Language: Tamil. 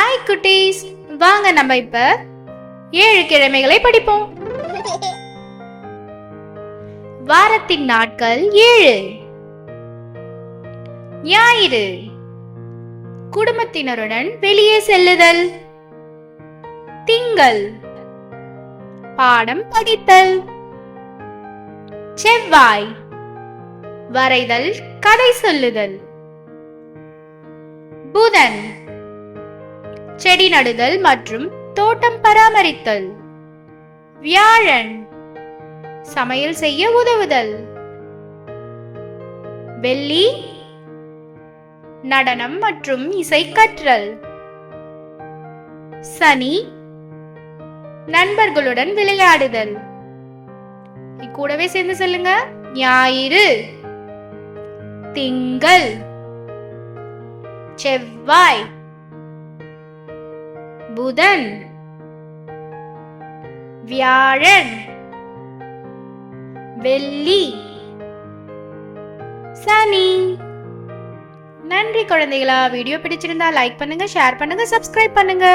ஹாய் குட்டீஸ். வாங்க நம்ம இப்ப ஏழு கிழமைகளை படிப்போம். வாரத்தின் நாட்கள் ஏழு. ஞாயிறு. குடும்பத்தினருடன் வெளியே செல்லுதல். திங்கள். பாடம் படித்தல். செவ்வாய். வரைதல் கதை சொல்லுதல். புதன். செடி நடுதல் மற்றும் தோட்டம் பராமரித்தல். வியாழன். சமையல் செய்ய உதவுதல். வெள்ளி. நடனம் மற்றும் இசை கற்றல் சனி. நண்பர்களுடன் விளையாடுதல். கூடவே சேர்ந்து சொல்லுங்க. ஞாயிறு. திங்கள். செவ்வாய். புதன் வியாழன் வெள்ளி சனி. நன்றி குழந்தைகளா. வீடியோ பிடிச்சிருந்தா லைக் பண்ணுங்க ஷேர் பண்ணுங்க சப்ஸ்கிரைப் பண்ணுங்க.